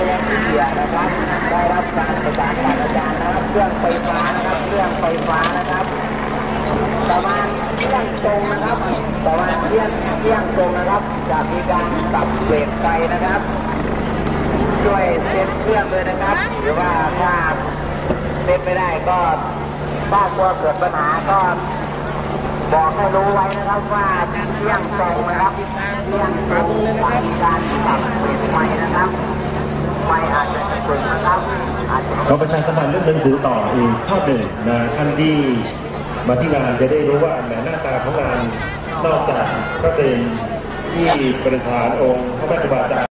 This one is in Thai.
เรียนวิทยานะครับ ได้รับการประสานจากอาจารย์นะครับ เครื่องไฟฟ้านะครับ เครื่องไฟฟ้านะครับ ประมาณเที่ยงตรงนะครับ ประมาณเที่ยงเที่ยงตรงนะครับ จะมีการตับเบรกไฟนะครับ ช่วยเซ็ตเครื่องเลยนะครับ หรือว่าถ้าเซ็ตไม่ได้ก็ถ้ากลัวเกิดปัญหาก็บอกให้รู้ไว้นะครับว่าเที่ยงตรงนะครับเที่ยงตรงมีการปรับเปลี่ไฟนะครับ ไม่ถึงนะครับอาจจะขอประชาสัมพันธ์เรื่องหนังสือต่ออีกทอดหนึ่งนะท่านที่มาที่งานจะได้รู้ว่าแหมหน้าตาของงานนอกจากก็เป็นที่ประธานองค์พระแม่ครูบา